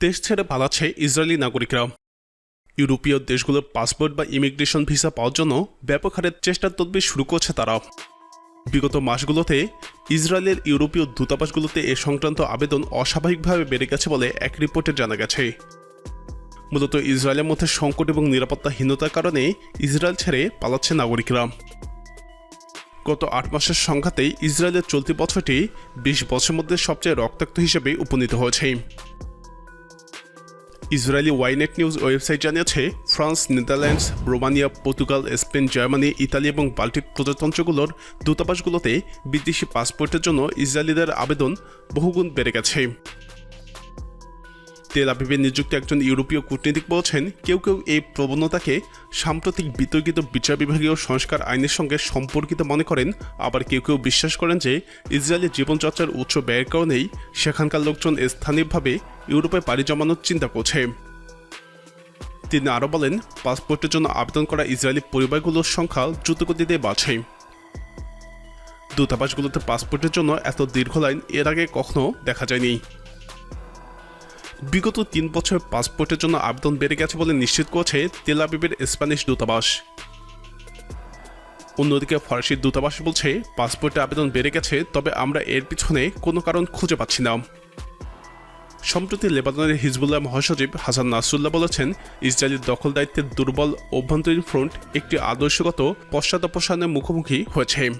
দেশ ছেড়ে পালাচ্ছে ইসরায়েলি নাগরিকরা। ইউরোপীয় দেশগুলোর পাসপোর্ট বা ইমিগ্রেশন ভিসা পাওয়ার জন্য ব্যাপক হারে চেষ্টার তদবির শুরু করছে তারা। বিগত মাসগুলোতে ইসরায়েলের ইউরোপীয় দূতাবাসগুলোতে এ সংক্রান্ত আবেদন অস্বাভাবিকভাবে বেড়ে গেছে বলে এক রিপোর্টে জানা গেছে। মূলত ইসরায়েলের মধ্যে সংকট এবং নিরাপত্তাহীনতার কারণে ইসরায়েল ছেড়ে পালাচ্ছে নাগরিকরা। গত আট মাসের সংঘাতেই ইসরায়েলের চলতি বছরটি বিশ বছরের মধ্যে সবচেয়ে রক্তাক্ত হিসেবে উপনীত হয়েছে। ইসরায়েলি ওয়াইনেট নিউজ ওয়েবসাইট জানিয়েছে, France, Netherlands, Romania, Portugal, Spain, Germany, Italy এবং বাল্টিক প্রজাতন্ত্রগুলোর দূতাবাসগুলোতে বিদেশি পাসপোর্টের জন্য ইসরায়েলিদের আবেদন বহুগুণ বেড়ে গেছে। তেল আবিবে নিযুক্ত একজন ইউরোপীয় কূটনীতিক বলছেন, কেউ কেউ এই প্রবণতাকে সাম্প্রতিক বিতর্কিত বিচার বিভাগীয় সংস্কার আইনের সঙ্গে সম্পর্কিত মনে করেন। আবার কেউ কেউ বিশ্বাস করেন যে, ইসরায়েলের জীবনচর্চার উচ্চ ব্যয়ের কারণেই সেখানকার লোকজন স্থানীয়ভাবে ইউরোপে পাড়ি জমানোর চিন্তা করছে। তিনি আরও বলেন, পাসপোর্টের জন্য আবেদন করা ইসরায়েলি পরিবারগুলোর সংখ্যা দ্রুতগতিতে বাড়ছে। দূতাবাসগুলোতে পাসপোর্টের জন্য এত দীর্ঘ লাইন এর আগে কখনো দেখা যায়নি। বিগত তিন বছর পাসপোর্টের জন্য আবেদন বেড়ে গেছে বলে নিশ্চিত করেছে তেল আবিবের স্প্যানিশ দূতাবাস। অন্যদিকে ফরাসি দূতাবাস বলছে, পাসপোর্টে আবেদন বেড়ে গেছে, তবে আমরা এর পিছনে কোনো কারণ খুঁজে পাচ্ছি না। সম্প্রতি লেবাননের হিজবুল্লাহ মহাসচিব হাসান নাসরুল্লাহ বলেছেন, ইসরায়েলের দখল দায়িত্বের দুর্বল অভ্যন্তরীণ ফ্রন্ট একটি আদর্শগত পশ্চাদপসারণের মুখোমুখি হয়েছে।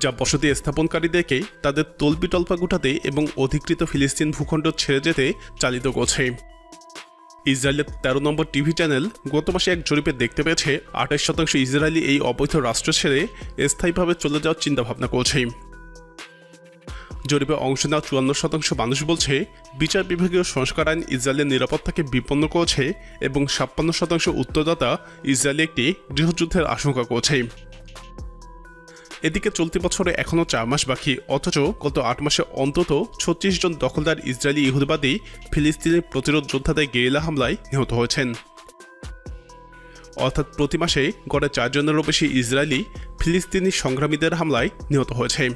যা বসতি স্থাপনকারীদেরকে তাদের তলবিটল্পা গুটাতে এবং অধিকৃত ফিলিস্তিন ভূখণ্ড ছেড়ে যেতে চালিত করছে। ইসরায়েলের তেরো নম্বর টিভি চ্যানেল গত মাসে এক জরিপে দেখতে পেয়েছে, আঠাশ শতাংশ ইসরায়েলি এই অবৈধ রাষ্ট্র ছেড়ে স্থায়ীভাবে চলে যাওয়ার চিন্তাভাবনা করছে। জরিপে অংশ নেওয়া চুয়ান্ন শতাংশ মানুষ বলছে, বিচার বিভাগীয় সংস্কার আইন ইসরায়েলের নিরাপত্তাকে বিপন্ন করছে এবং ছাপ্পান্ন শতাংশ উত্তরদাতা ইসরায়েলি একটি গৃহযুদ্ধের আশঙ্কা করছে। এদিকে চলতি বছরে এখনও চার মাস বাকি, অথচ গত আট মাসে অন্তত ছত্রিশ জন দখলদার ইসরায়েলি ইহুদবাদী ফিলিস্তিনের প্রতিরোধ যোদ্ধাদের গেরিলা হামলায় নিহত হয়েছেন। অর্থাৎ প্রতি মাসে গড়ে চারজনেরও বেশি ইসরায়েলি ফিলিস্তিনি সংগ্রামীদের হামলায় নিহত হয়েছে।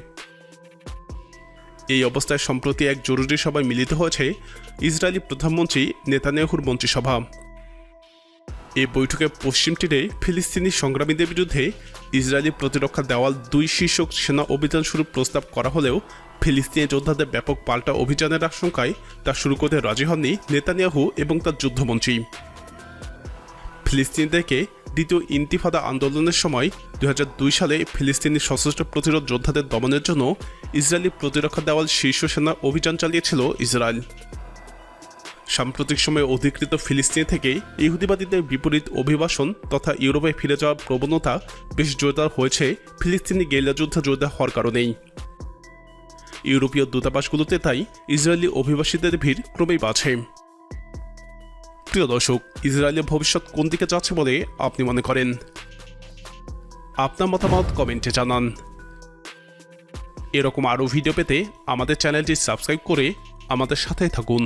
এই অবস্থায় সম্প্রতি এক জরুরি সভায় মিলিত হয়েছে ইসরায়েলি প্রধানমন্ত্রী নেতানিয়াহুর মন্ত্রিসভা। এই বৈঠকে পশ্চিম তীরে ফিলিস্তিনি সংগ্রামীদের বিরুদ্ধে ইসরায়েলি প্রতিরক্ষা দেওয়াল দুই শীর্ষক সেনা অভিযান শুরুর প্রস্তাব করা হলেও ফিলিস্তিনি যোদ্ধাদের ব্যাপক পাল্টা অভিযানের আশঙ্কায় তা শুরু করতে রাজি হননি নেতানিয়াহু এবং তার যুদ্ধমন্ত্রী। ফিলিস্তিনিদেরকে দ্বিতীয় ইন্তিফাদা আন্দোলনের সময় দু হাজার দুই সালে ফিলিস্তিনি সশস্ত্র প্রতিরোধ যোদ্ধাদের দমনের জন্য ইসরায়েলি প্রতিরক্ষা দেওয়াল শীর্ষ সেনা অভিযান চালিয়েছিল ইসরায়েল। সাম্প্রতিক সময়ে অধিকৃত ফিলিস্তিনি থেকে ইহুদিবাদীদের বিপরীত অভিবাসন তথা ইউরোপে ফিরে যাওয়ার প্রবণতা বেশ জোরদার হয়েছে ফিলিস্তিনি গেরিলা যুদ্ধ জোরদার হওয়ার কারণেই। ইউরোপীয় দূতাবাসগুলোতে তাই ইসরায়েলি অভিবাসীদের ভিড় ক্রমেই বাড়ছে। প্রিয় দর্শক, ইসরায়েলের ভবিষ্যৎ কোন দিকে যাচ্ছে বলে আপনি মনে করেন? আপনার মতামত কমেন্টে জানান। এরকম আরও ভিডিও পেতে আমাদের চ্যানেলটি সাবস্ক্রাইব করে আমাদের সাথে থাকুন।